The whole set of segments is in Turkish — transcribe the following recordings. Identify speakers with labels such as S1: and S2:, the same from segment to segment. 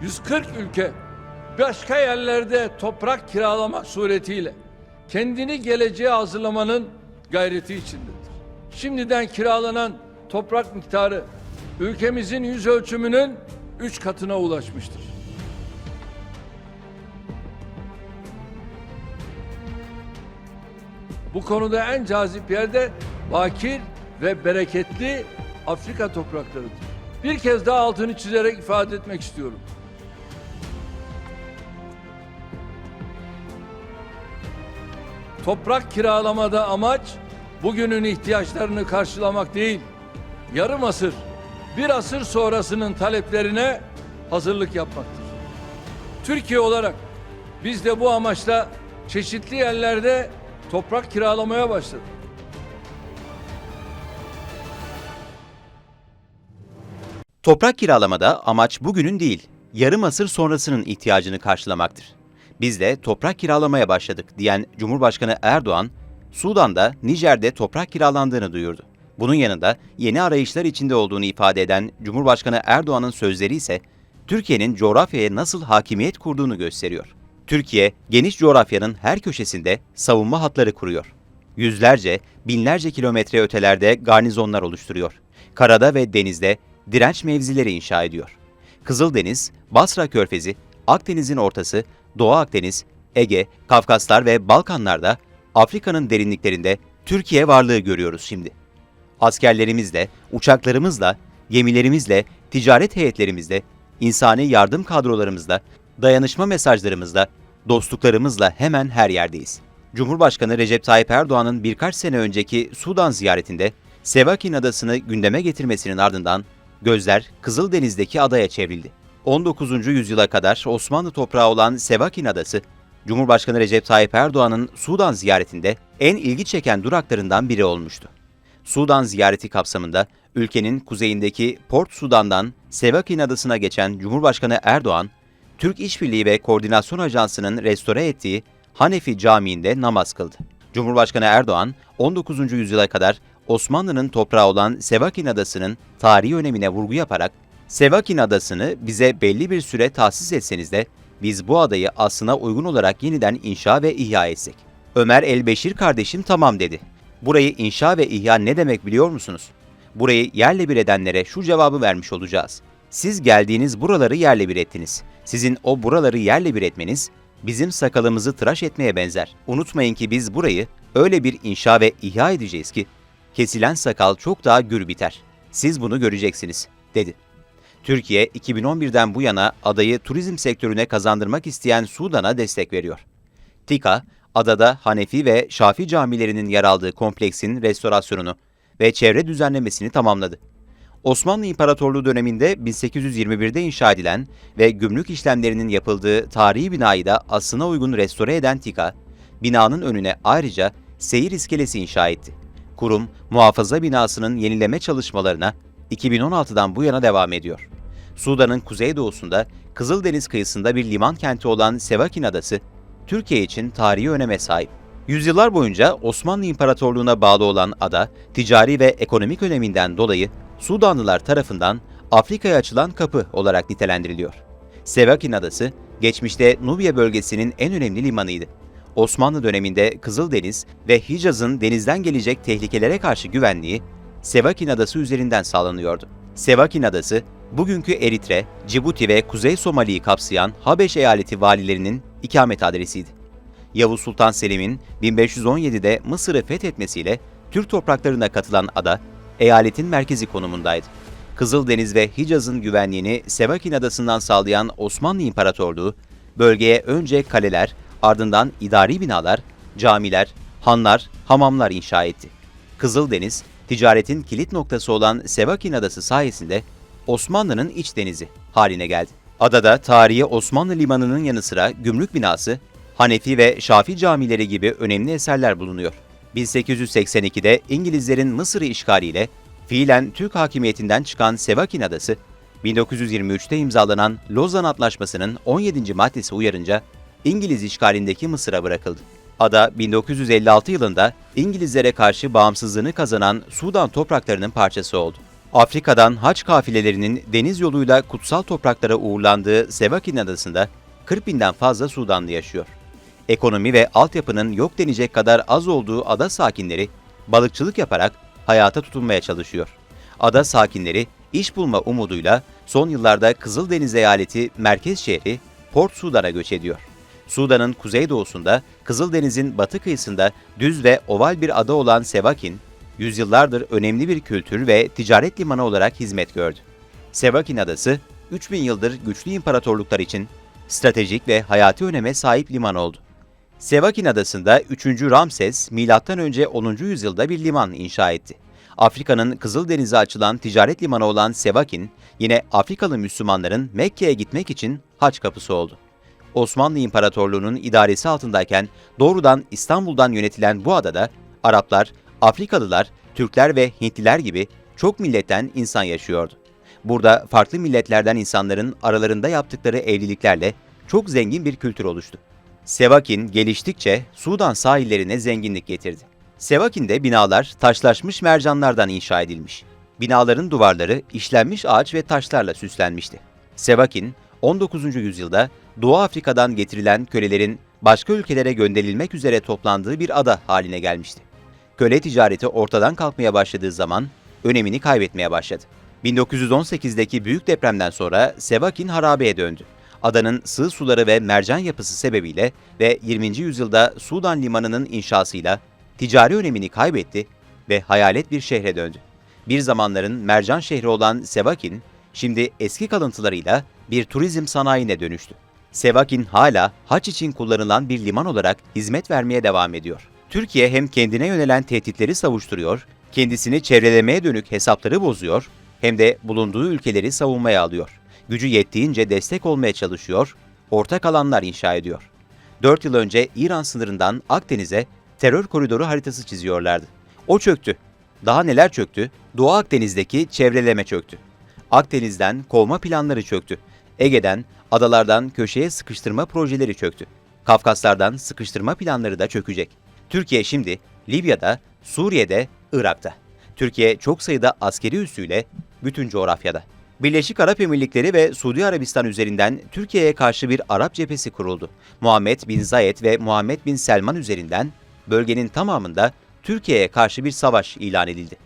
S1: 140 ülke başka yerlerde toprak kiralamak suretiyle kendini geleceğe hazırlamanın gayreti içindedir. Şimdiden kiralanan toprak miktarı ülkemizin yüz ölçümünün 3 katına ulaşmıştır. Bu konuda en cazip yerde bakir ve bereketli Afrika topraklarıdır. Bir kez daha altını çizerek ifade etmek istiyorum. Toprak kiralamada amaç bugünün ihtiyaçlarını karşılamak değil, yarım asır, bir asır sonrasının taleplerine hazırlık yapmaktır. Türkiye olarak biz de bu amaçla çeşitli yerlerde toprak kiralamaya başladık.
S2: Toprak kiralamada amaç bugünün değil, yarım asır sonrasının ihtiyacını karşılamaktır. Biz de toprak kiralamaya başladık diyen Cumhurbaşkanı Erdoğan, Sudan'da, Nijer'de toprak kiralandığını duyurdu. Bunun yanında yeni arayışlar içinde olduğunu ifade eden Cumhurbaşkanı Erdoğan'ın sözleri ise Türkiye'nin coğrafyaya nasıl hakimiyet kurduğunu gösteriyor. Türkiye, geniş coğrafyanın her köşesinde savunma hatları kuruyor. Yüzlerce, binlerce kilometre ötelerde garnizonlar oluşturuyor. Karada ve denizde direnç mevzileri inşa ediyor. Kızıldeniz, Basra Körfezi, Akdeniz'in ortası, Doğu Akdeniz, Ege, Kafkaslar ve Balkanlarda, Afrika'nın derinliklerinde Türkiye varlığı görüyoruz şimdi. Askerlerimizle, uçaklarımızla, gemilerimizle, ticaret heyetlerimizle, insani yardım kadrolarımızla, dayanışma mesajlarımızla, dostluklarımızla hemen her yerdeyiz. Cumhurbaşkanı Recep Tayyip Erdoğan'ın birkaç sene önceki Sudan ziyaretinde Sevakin adasını gündeme getirmesinin ardından gözler Kızıldeniz'deki adaya çevrildi. 19. yüzyıla kadar Osmanlı toprağı olan Sevakin adası, Cumhurbaşkanı Recep Tayyip Erdoğan'ın Sudan ziyaretinde en ilgi çeken duraklarından biri olmuştu. Sudan ziyareti kapsamında ülkenin kuzeyindeki Port Sudan'dan Sevakin adasına geçen Cumhurbaşkanı Erdoğan, Türk İşbirliği ve Koordinasyon Ajansı'nın restore ettiği Hanefi Camii'nde namaz kıldı. Cumhurbaşkanı Erdoğan, 19. yüzyıla kadar Osmanlı'nın toprağı olan Sevakin Adası'nın tarihi önemine vurgu yaparak, Sevakin Adası'nı bize belli bir süre tahsis etseniz de biz bu adayı aslına uygun olarak yeniden inşa ve ihya etsek. Ömer Elbeşir kardeşim tamam dedi. Burayı inşa ve ihya ne demek biliyor musunuz? Burayı yerle bir edenlere şu cevabı vermiş olacağız. Siz geldiğiniz buraları yerle bir ettiniz. Sizin o buraları yerle bir etmeniz bizim sakalımızı tıraş etmeye benzer. Unutmayın ki biz burayı öyle bir inşa ve ihya edeceğiz ki kesilen sakal çok daha gür biter. Siz bunu göreceksiniz, dedi. Türkiye 2011'den bu yana adayı turizm sektörüne kazandırmak isteyen Sudan'a destek veriyor. TİKA, adada Hanefi ve Şafi camilerinin yer aldığı kompleksin restorasyonunu ve çevre düzenlemesini tamamladı. Osmanlı İmparatorluğu döneminde 1821'de inşa edilen ve gümrük işlemlerinin yapıldığı tarihi binayı da aslına uygun restore eden TİKA, binanın önüne ayrıca seyir iskelesi inşa etti. Kurum, muhafaza binasının yenileme çalışmalarına 2016'dan bu yana devam ediyor. Sudan'ın kuzeydoğusunda Kızıldeniz kıyısında bir liman kenti olan Sevakin Adası, Türkiye için tarihi öneme sahip. Yüzyıllar boyunca Osmanlı İmparatorluğu'na bağlı olan ada, ticari ve ekonomik öneminden dolayı Sudanlılar tarafından Afrika'ya açılan kapı olarak nitelendiriliyor. Sevakin Adası, geçmişte Nubya bölgesinin en önemli limanıydı. Osmanlı döneminde Kızıldeniz ve Hicaz'ın denizden gelecek tehlikelere karşı güvenliği Sevakin Adası üzerinden sağlanıyordu. Sevakin Adası, bugünkü Eritre, Cibuti ve Kuzey Somali'yi kapsayan Habeş eyaleti valilerinin ikamet adresiydi. Yavuz Sultan Selim'in 1517'de Mısır'ı fethetmesiyle Türk topraklarına katılan ada, eyaletin merkezi konumundaydı. Kızıldeniz ve Hicaz'ın güvenliğini Sevakin Adası'ndan sağlayan Osmanlı İmparatorluğu, bölgeye önce kaleler, ardından idari binalar, camiler, hanlar, hamamlar inşa etti. Kızıldeniz, ticaretin kilit noktası olan Sevakin Adası sayesinde Osmanlı'nın iç denizi haline geldi. Adada tarihi Osmanlı limanının yanı sıra gümrük binası, Hanefi ve Şafi camileri gibi önemli eserler bulunuyor. 1882'de İngilizlerin Mısır'ı işgaliyle fiilen Türk hakimiyetinden çıkan Sevakin Adası, 1923'te imzalanan Lozan Antlaşması'nın 17. maddesi uyarınca İngiliz işgalindeki Mısır'a bırakıldı. Ada 1956 yılında İngilizlere karşı bağımsızlığını kazanan Sudan topraklarının parçası oldu. Afrika'dan haç kafilelerinin deniz yoluyla kutsal topraklara uğurlandığı Sevakin Adası'nda 40 binden fazla Sudanlı yaşıyor. Ekonomi ve altyapının yok denecek kadar az olduğu ada sakinleri balıkçılık yaparak hayata tutunmaya çalışıyor. Ada sakinleri iş bulma umuduyla son yıllarda Kızıldeniz eyaleti merkez şehri Port Sudan'a göç ediyor. Sudan'ın kuzeydoğusunda Kızıldeniz'in batı kıyısında düz ve oval bir ada olan Sevakin, yüzyıllardır önemli bir kültür ve ticaret limanı olarak hizmet gördü. Sevakin Adası, 3000 yıldır güçlü imparatorluklar için stratejik ve hayati öneme sahip liman oldu. Sevakin Adası'nda 3. Ramses, M.Ö. 10. yüzyılda bir liman inşa etti. Afrika'nın Kızıldeniz'e açılan ticaret limanı olan Sevakin, yine Afrikalı Müslümanların Mekke'ye gitmek için haç kapısı oldu. Osmanlı İmparatorluğu'nun idaresi altındayken doğrudan İstanbul'dan yönetilen bu adada Araplar, Afrikalılar, Türkler ve Hintliler gibi çok milletten insan yaşıyordu. Burada farklı milletlerden insanların aralarında yaptıkları evliliklerle çok zengin bir kültür oluştu. Sevakin geliştikçe Sudan sahillerine zenginlik getirdi. Sevakin'de binalar taşlaşmış mercanlardan inşa edilmiş. Binaların duvarları işlenmiş ağaç ve taşlarla süslenmişti. Sevakin, 19. yüzyılda Doğu Afrika'dan getirilen kölelerin başka ülkelere gönderilmek üzere toplandığı bir ada haline gelmişti. Köle ticareti ortadan kalkmaya başladığı zaman önemini kaybetmeye başladı. 1918'deki büyük depremden sonra Sevakin harabeye döndü. Adanın sığ suları ve mercan yapısı sebebiyle ve 20. yüzyılda Sudan limanının inşasıyla ticari önemini kaybetti ve hayalet bir şehre döndü. Bir zamanların mercan şehri olan Sevakin, şimdi eski kalıntılarıyla bir turizm sanayine dönüştü. Sevakin hala haç için kullanılan bir liman olarak hizmet vermeye devam ediyor. Türkiye hem kendine yönelen tehditleri savuşturuyor, kendisini çevrelemeye dönük hesapları bozuyor, hem de bulunduğu ülkeleri savunmaya alıyor. Gücü yettiğince destek olmaya çalışıyor, ortak alanlar inşa ediyor. 4 yıl önce İran sınırından Akdeniz'e terör koridoru haritası çiziyorlardı. O çöktü. Daha neler çöktü? Doğu Akdeniz'deki çevreleme çöktü. Akdeniz'den kovma planları çöktü. Ege'den, adalardan köşeye sıkıştırma projeleri çöktü. Kafkaslardan sıkıştırma planları da çökecek. Türkiye şimdi Libya'da, Suriye'de, Irak'ta. Türkiye çok sayıda askeri üssüyle bütün coğrafyada. Birleşik Arap Emirlikleri ve Suudi Arabistan üzerinden Türkiye'ye karşı bir Arap cephesi kuruldu. Muhammed bin Zayed ve Muhammed bin Selman üzerinden bölgenin tamamında Türkiye'ye karşı bir savaş ilan edildi.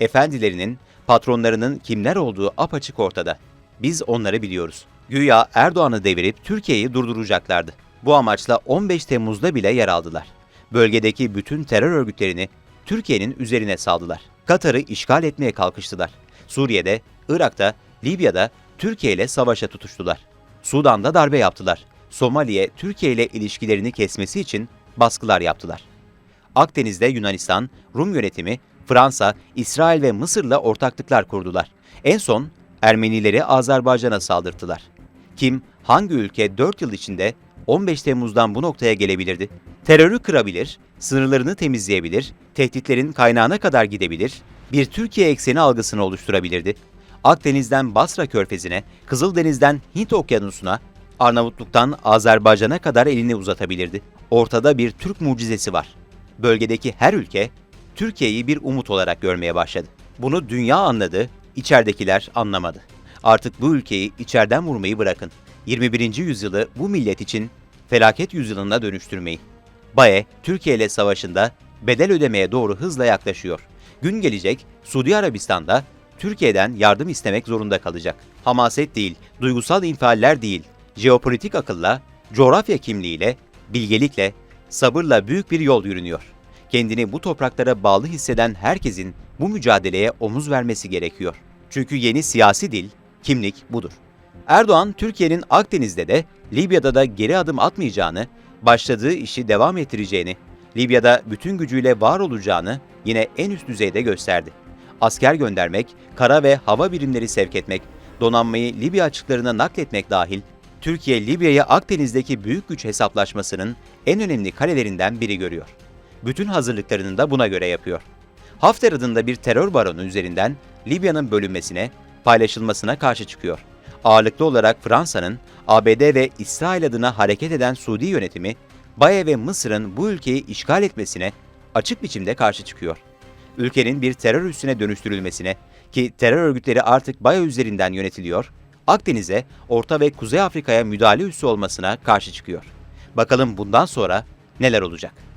S2: Efendilerinin, patronlarının kimler olduğu apaçık ortada. Biz onları biliyoruz. Güya Erdoğan'ı devirip Türkiye'yi durduracaklardı. Bu amaçla 15 Temmuz'da bile yer aldılar. Bölgedeki bütün terör örgütlerini Türkiye'nin üzerine saldılar. Katar'ı işgal etmeye kalkıştılar. Suriye'de, Irak'ta, Libya'da Türkiye ile savaşa tutuştular. Sudan'da darbe yaptılar. Somali'ye Türkiye ile ilişkilerini kesmesi için baskılar yaptılar. Akdeniz'de Yunanistan, Rum yönetimi, Fransa, İsrail ve Mısır'la ortaklıklar kurdular. En son Ermenileri Azerbaycan'a saldırttılar. Kim, hangi ülke 4 yıl içinde 15 Temmuz'dan bu noktaya gelebilirdi? Terörü kırabilir, sınırlarını temizleyebilir, tehditlerin kaynağına kadar gidebilir, bir Türkiye ekseni algısını oluşturabilirdi. Akdeniz'den Basra Körfezi'ne, Kızıldeniz'den Hint Okyanusu'na, Arnavutluk'tan Azerbaycan'a kadar elini uzatabilirdi. Ortada bir Türk mucizesi var. Bölgedeki her ülke Türkiye'yi bir umut olarak görmeye başladı. Bunu dünya anladı, içeridekiler anlamadı. Artık bu ülkeyi içeriden vurmayı bırakın. 21. yüzyılı bu millet için felaket yüzyılına dönüştürmeyi. Bae, Türkiye ile savaşında bedel ödemeye doğru hızla yaklaşıyor. Gün gelecek Suudi Arabistan'da Türkiye'den yardım istemek zorunda kalacak. Hamaset değil, duygusal infialler değil, jeopolitik akılla, coğrafya kimliğiyle, bilgelikle, sabırla büyük bir yol yürünüyor. Kendini bu topraklara bağlı hisseden herkesin bu mücadeleye omuz vermesi gerekiyor. Çünkü yeni siyasi dil, kimlik budur. Erdoğan, Türkiye'nin Akdeniz'de de Libya'da da geri adım atmayacağını, başladığı işi devam ettireceğini, Libya'da bütün gücüyle var olacağını yine en üst düzeyde gösterdi. Asker göndermek, kara ve hava birimleri sevk etmek, donanmayı Libya açıklarına nakletmek dahil, Türkiye Libya'yı Akdeniz'deki büyük güç hesaplaşmasının en önemli kalelerinden biri görüyor. Bütün hazırlıklarını da buna göre yapıyor. Hafter adında bir terör baronu üzerinden Libya'nın bölünmesine, paylaşılmasına karşı çıkıyor. Ağırlıklı olarak Fransa'nın, ABD ve İsrail adına hareket eden Suudi yönetimi, Baye ve Mısır'ın bu ülkeyi işgal etmesine açık biçimde karşı çıkıyor. Ülkenin bir terör üssüne dönüştürülmesine, ki terör örgütleri artık Baya üzerinden yönetiliyor, Akdeniz'e, Orta ve Kuzey Afrika'ya müdahale üssü olmasına karşı çıkıyor. Bakalım bundan sonra neler olacak?